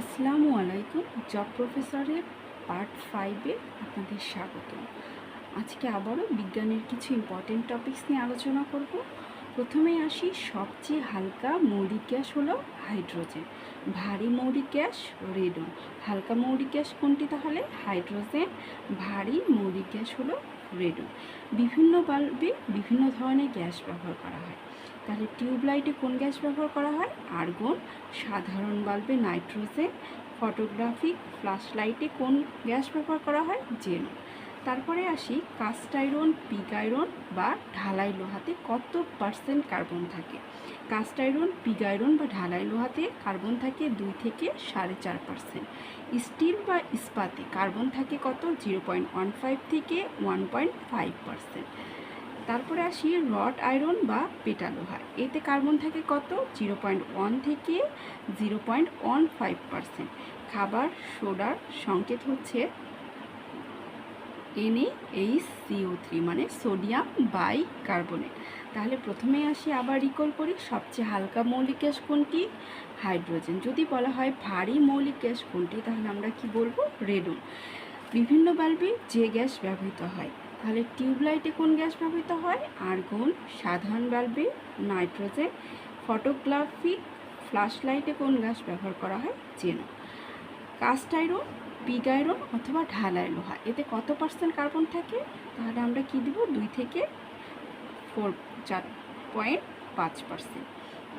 আসসালামু আলাইকুম, জব প্রফেসরের পার্ট ফাইভে আপনাদের স্বাগত আজকে আবারও বিজ্ঞানের কিছু ইম্পর্টেন্ট টপিক্স নিয়ে আলোচনা করব। প্রথমে আসি সবচেয়ে হালকা মৌলিক গ্যাস হলো হাইড্রোজেন। ভারী মৌলিক গ্যাস রেডন। হালকা মৌলিক গ্যাস কোনটি তাহলে? হাইড্রোজেন। ভারী মৌলিক গ্যাস হলো রেডন। বিভিন্ন বাল্বে বিভিন্ন ধরনের গ্যাস ব্যবহার করা হয়। তাহলে টিউবলাইটে কোন গ্যাস ব্যবহার করা হয়? আর্গন। সাধারণ বাল্বে নাইট্রোজেন। ফটোগ্রাফিক ফ্ল্যাশ লাইটে কোন গ্যাস ব্যবহার করা হয়? জেন তারপরে আসি কাস্ট আয়রন পিক আয়রন বা ঢালাই লোহাতে কত পার্সেন্ট কার্বন থাকে? কাস্ট আয়রন পিগ আয়রন বা ঢালাই লোহাতে কার্বন থাকে দুই থেকে সাড়ে চার পার্সেন্ট। স্টিল বা ইস্পাতে কার্বন থাকে কত? জিরো পয়েন্ট ওয়ান ফাইভ থেকে ওয়ান পয়েন্ট ফাইভ পার্সেন্ট। তারপরে আসি রড আয়রন বা পেটা লোহা। এতে কার্বন থাকে কত? জিরো পয়েন্ট ওয়ান থেকে zero point one five percent. খাবার, সোডার সংকেত হচ্ছে এইচ থ্রি মানে সোডিয়াম বাই কার্বনেট তাহলে প্রথমে আসি আবার রিকল করি, সবচেয়ে হালকা মৌলিক গ্যাস কোনটি? হাইড্রোজেন। যদি বলা হয় ভারী মৌলিক গ্যাস কোনটি, তাহলে আমরা কি বলব? রেডন। বিভিন্ন বাল্বে যে গ্যাস ব্যবহৃত হয়, তাহলে টিউবলাইটে কোন গ্যাস ব্যবহৃত হয়? আর্গন, সাধারণ বাল্বে, নাইট্রোজেন, ফটোগ্রাফিক ফ্ল্যাশ লাইটে কোন গ্যাস ব্যবহার করা হয়? জেনো। কাস্ট আয়রন পিগ আয়রন অথবা ঢালাই লোহা, এতে কত পার্সেন্ট কার্বন থাকে? তাহলে আমরা কি দিব? দুই থেকে ফোর, চার পয়েন্ট পাঁচ পার্সেন্ট।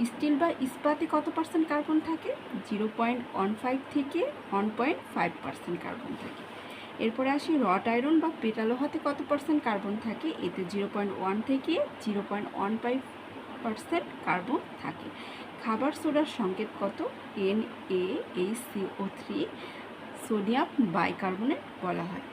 স্টিল বা ইস্পাতে কত পার্সেন্ট কার্বন থাকে? জিরো পয়েন্ট ওয়ান ফাইভ থেকে one point five percent carbon থাকে। এরপরে আসি, রড আয়রন বা পেটালোহাতে কত পার্সেন্ট কার্বন থাকে? এতে জিরো পয়েন্ট ওয়ান থেকে zero point one five percent carbon থাকে। খাবার সোডার সংকেত কত? N A H CO three. Sodium bicarbonate বলা হয়।